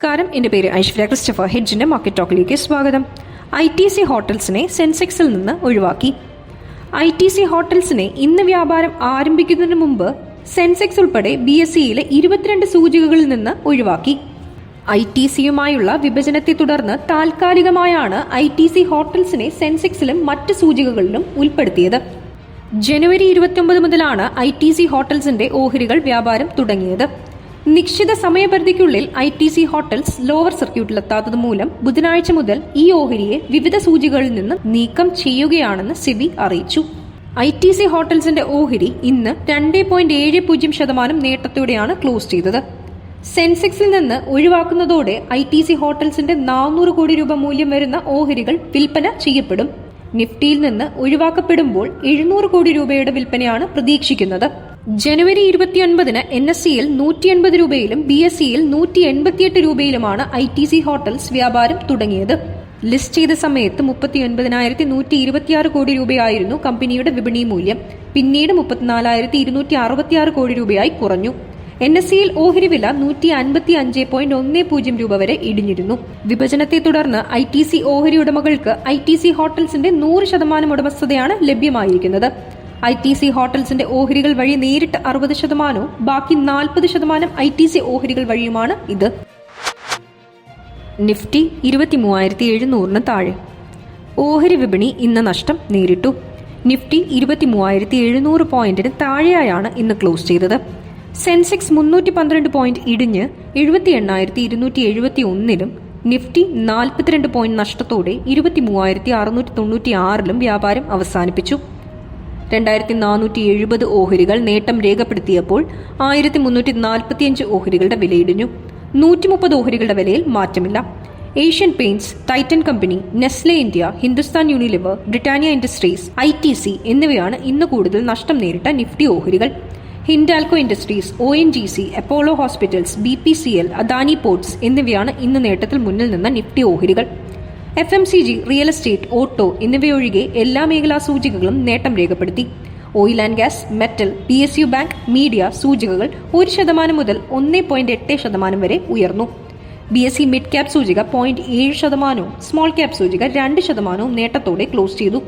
നമസ്കാരം. എന്റെ പേര് ഐശ്വര്യ ക്രിസ്റ്റഫർ ഹെഡ്ജിന്റെ മാർക്കറ്റ് ടോക്കിലേക്ക് സ്വാഗതം. ഐ ടി സി ഹോട്ടൽസിനെ സെൻസെക്സിൽ നിന്ന് ഒഴിവാക്കി. ഐ ടി സി ഹോട്ടൽസിനെ ഇന്ന് വ്യാപാരം ആരംഭിക്കുന്നതിന് മുമ്പ് സെൻസെക്സ് ഉൾപ്പെടെ ബി എസ് സിയിലെ ഇരുപത്തിരണ്ട് സൂചികകളിൽ നിന്ന് ഒഴിവാക്കി. ഐ ടി സിയുമായുള്ള വിഭജനത്തെ തുടർന്ന് താൽക്കാലികമായാണ് ഐ ടി സി ഹോട്ടൽസിനെ സെൻസെക്സിലും മറ്റ് സൂചികകളിലും ഉൾപ്പെടുത്തിയത്. ജനുവരി ഇരുപത്തിയൊമ്പത് മുതലാണ് ഐ ടി സി ഹോട്ടൽസിന്റെ ഓഹരികൾ വ്യാപാരം തുടങ്ങിയത്. നിശ്ചിത സമയപരിധിക്കുള്ളിൽ I T C hotels lower സർക്യൂട്ടിലെത്താത്തത് മൂലം ബുധനാഴ്ച മുതൽ ഈ ഓഹരിയെ വിവിധ സൂചികളിൽ നിന്ന് നീക്കം ചെയ്യുകയാണെന്ന് സിബി അറിയിച്ചു. ഐ ടി സി ഹോട്ടൽസിന്റെ ഓഹരി ഇന്ന് രണ്ട് പോയിന്റ് ഏഴ് പൂജ്യം ശതമാനം നേട്ടത്തോടെയാണ് ക്ലോസ് ചെയ്തത്. സെൻസെക്സിൽ നിന്ന് ഒഴിവാക്കുന്നതോടെ ഐ ടി സി ഹോട്ടൽസിന്റെ നാനൂറ് കോടി രൂപ മൂല്യം വരുന്ന ഓഹരികൾ വിൽപ്പന ചെയ്യപ്പെടും. നിഫ്റ്റിയിൽ നിന്ന് ഒഴിവാക്കപ്പെടുമ്പോൾ എഴുന്നൂറ് കോടി രൂപയുടെ വിൽപ്പനയാണ് പ്രതീക്ഷിക്കുന്നത്. ജനുവരി ഇരുപത്തിയൊൻപതിന് എൻ എസ് സിയിൽ നൂറ്റി എൺപത് രൂപയിലും ബി എസ് സിയിൽ നൂറ്റി എൺപത്തിയെട്ട് രൂപയിലുമാണ് ഐ ടി സി ഹോട്ടൽസ് വ്യാപാരം തുടങ്ങിയത്. ലിസ്റ്റ് ചെയ്ത സമയത്ത് മുപ്പത്തിയൊൻപതിനായിരത്തി നൂറ്റി ഇരുപത്തിയാറ് കോടി രൂപയായിരുന്നു കമ്പനിയുടെ വിപണി മൂല്യം. പിന്നീട് മുപ്പത്തിനാലായിരത്തി ഇരുന്നൂറ്റി അറുപത്തിയാറ് കോടി രൂപയായി കുറഞ്ഞു. എൻ എസ് സിയിൽ ഓഹരി വില നൂറ്റി അൻപത്തി അഞ്ച് പോയിന്റ് ഒന്ന് പൂജ്യം രൂപ വരെ ഇടിഞ്ഞിരുന്നു. വിഭജനത്തെ തുടർന്ന് ഐ ടി സി ഓഹരി ഉടമകൾക്ക് ഐ ടി സി ഹോട്ടൽസിന്റെ നൂറ് ശതമാനം ഉടമസ്ഥതയാണ് ലഭ്യമായിരിക്കുന്നത്. ഐ ടി സി ഹോട്ടൽസിന്റെ ഓഹരികൾ വഴി നേരിട്ട് അറുപത് ശതമാനവും ബാക്കി നാൽപ്പത് ശതമാനം ഐ ടി സി ഓഹരികൾ വഴിയുമാണ് ഇത്. നിഫ്റ്റി ഇരുപത്തി മൂവായിരത്തി എഴുന്നൂറിന് താഴെ. ഓഹരി വിപണി ഇന്ന് നഷ്ടം നേരിട്ടു. നിഫ്റ്റി ഇരുപത്തി മൂവായിരത്തി എഴുന്നൂറ് പോയിന്റിന് താഴെയായാണ് ഇന്ന് ക്ലോസ് ചെയ്തത്. സെൻസെക്സ് മുന്നൂറ്റി പന്ത്രണ്ട് പോയിന്റ് ഇടിഞ്ഞ് എഴുപത്തി എണ്ണായിരത്തി ഇരുന്നൂറ്റി എഴുപത്തി ഒന്നിലും നിഫ്റ്റി നാൽപ്പത്തിരണ്ട് പോയിന്റ് നഷ്ടത്തോടെ ഇരുപത്തി മൂവായിരത്തി അറുന്നൂറ്റി തൊണ്ണൂറ്റി ആറിലും വ്യാപാരം അവസാനിപ്പിച്ചു. രണ്ടായിരത്തി നാനൂറ്റി എഴുപത് ഓഹരികൾ നേട്ടം രേഖപ്പെടുത്തിയപ്പോൾ ആയിരത്തി മുന്നൂറ്റി നാൽപ്പത്തിയഞ്ച് ഓഹരികളുടെ വിലയിടിഞ്ഞു. നൂറ്റി മുപ്പത് ഓഹരികളുടെ വിലയിൽ മാറ്റമില്ല. Asian paints Titan company Nestle India Hindustan Unilever Britannia industries I T C എന്നിവയാണ് ഇന്ന് കൂടുതൽ നഷ്ടം നേരിട്ട നിഫ്റ്റി ഓഹരികൾ. Hindalco industries O N G C Apollo hospitals B P C L Adani ports എന്നിവയാണ് ഇന്ന് നേട്ടത്തിൽ മുന്നിൽ നിന്ന നിഫ്റ്റി ഓഹരികൾ. F M C G real estate auto എന്നിവയൊഴികെ എല്ലാ മേഖലാ സൂചികകളും നേട്ടം രേഖപ്പെടുത്തി. Oil and gas metal P S U bank media സൂചികകൾ ഒരു ശതമാനം മുതൽ ഒന്ന് പോയിന്റ് എട്ട് ശതമാനം വരെ ഉയർന്നു. B S C mid cap സൂചിക പോയിന്റ് ഏഴ് ശതമാനവും സ്മോൾ ക്യാപ് സൂചിക രണ്ട് ശതമാനവും നേട്ടത്തോടെ ക്ലോസ് ചെയ്തു.